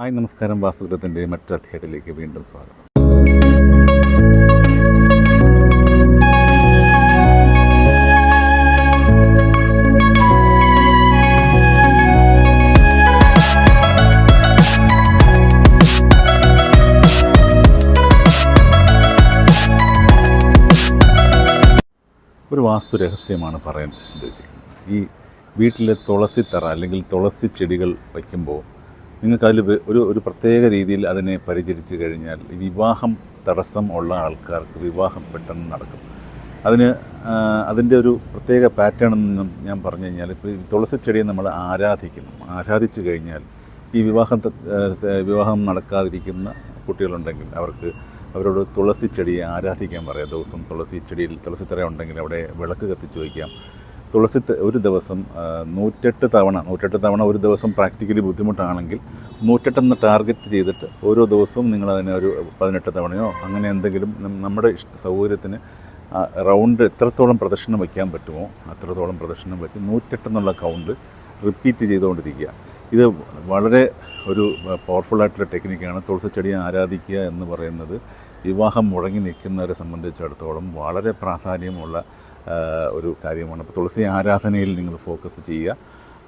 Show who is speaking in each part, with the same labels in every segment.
Speaker 1: Hi നമസ്കാരം. വാസ്തുഗ്രഹത്തിന്റെ മറ്റൊരു അധ്യായത്തിലേക്ക് വീണ്ടും സ്വാഗതം. ഒരു വാസ്തു രഹസ്യമാണ് പറയാൻ ഉദ്ദേശിക്കുന്നത്. ഈ വീട്ടിലെ തുളസിത്തറ അല്ലെങ്കിൽ തുളസി ചെടികൾ വയ്ക്കുമ്പോൾ നിങ്ങൾക്കതിൽ ഒരു ഒരു പ്രത്യേക രീതിയിൽ അതിനെ പരിചരിച്ചു കഴിഞ്ഞാൽ വിവാഹം തടസ്സം ഉള്ള ആൾക്കാർക്ക് വിവാഹം പെട്ടെന്ന് നടക്കും. അതിന് അതിന്റെ ഒരു പ്രത്യേക പാറ്റേൺ എന്നും ഞാൻ പറഞ്ഞു കഴിഞ്ഞാൽ ഇപ്പോൾ തുളസി ചെടിയെ നമ്മൾ ആരാധിക്കണം ആരാധിച്ചു കഴിഞ്ഞാൽ ഈ വിവാഹം വിവാഹം നടക്കാതിരിക്കുന്ന കുട്ടികളുണ്ടെങ്കിൽ അവർക്ക് അവരോട് തുളസി ചെടിയെ ആരാധിക്കാൻ പറയാം. ദിവസം തുളസി ചെടിയിൽ തുളസിത്തറ ഉണ്ടെങ്കിൽ അവിടെ വിളക്ക് കത്തിച്ച് വയ്ക്കാം. തുളസി ഒരു ദിവസം നൂറ്റെട്ട് തവണ നൂറ്റെട്ട് തവണ ഒരു ദിവസം പ്രാക്ടിക്കലി ബുദ്ധിമുട്ടാണെങ്കിൽ നൂറ്റെട്ടെന്ന് ടാർഗറ്റ് ചെയ്തിട്ട് ഓരോ ദിവസവും നിങ്ങൾ അതിനെ ഒരു പതിനെട്ട് തവണയോ അങ്ങനെ എന്തെങ്കിലും നമ്മുടെ സൗകര്യത്തിന് റൗണ്ട് എത്രത്തോളം പ്രദക്ഷിണം വയ്ക്കാൻ പറ്റുമോ അത്രത്തോളം പ്രദക്ഷിണം വെച്ച് നൂറ്റെട്ടെന്നുള്ള കൗണ്ട് റിപ്പീറ്റ് ചെയ്തുകൊണ്ടിരിക്കുക. ഇത് വളരെ ഒരു പവർഫുള്ളായിട്ടുള്ള ടെക്നിക്കാണ്. തുളസി ചെടിയെ ആരാധിക്കുക എന്ന് പറയുന്നത് വിവാഹം മുടങ്ങി നിൽക്കുന്നവരെ സംബന്ധിച്ചിടത്തോളം വളരെ പ്രാധാന്യമുള്ള ഒരു കാര്യമാണ്. അപ്പോൾ തുളസി ആരാധനയിൽ നിങ്ങൾ ഫോക്കസ് ചെയ്യുക.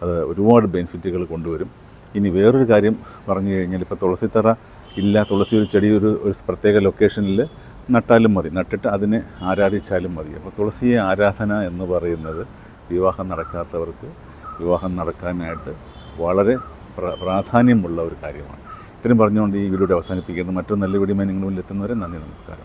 Speaker 1: അത് ഒരുപാട് ബെനിഫിറ്റുകൾ കൊണ്ടുവരും. ഇനി വേറൊരു കാര്യം പറഞ്ഞു കഴിഞ്ഞാൽ ഇപ്പോൾ തറ ഇല്ല തുളസി ഒരു ചെടി ഒരു ഒരു പ്രത്യേക ലൊക്കേഷനിൽ നട്ടാലും മതി. നട്ടിട്ട് അതിനെ ആരാധിച്ചാലും മതി. അപ്പോൾ തുളസിയെ ആരാധന എന്ന് പറയുന്നത് വിവാഹം നടക്കാത്തവർക്ക് വിവാഹം നടക്കാനായിട്ട് വളരെ പ്രാധാന്യമുള്ള ഒരു കാര്യമാണ്. ഇത്രയും പറഞ്ഞുകൊണ്ട് ഈ വീഡിയോ അവസാനിപ്പിക്കുന്നത് മറ്റൊരു നല്ല വീഡിയോ നിങ്ങൾ മുന്നിൽ എത്തുന്നവരെ നന്ദി നമസ്കാരം.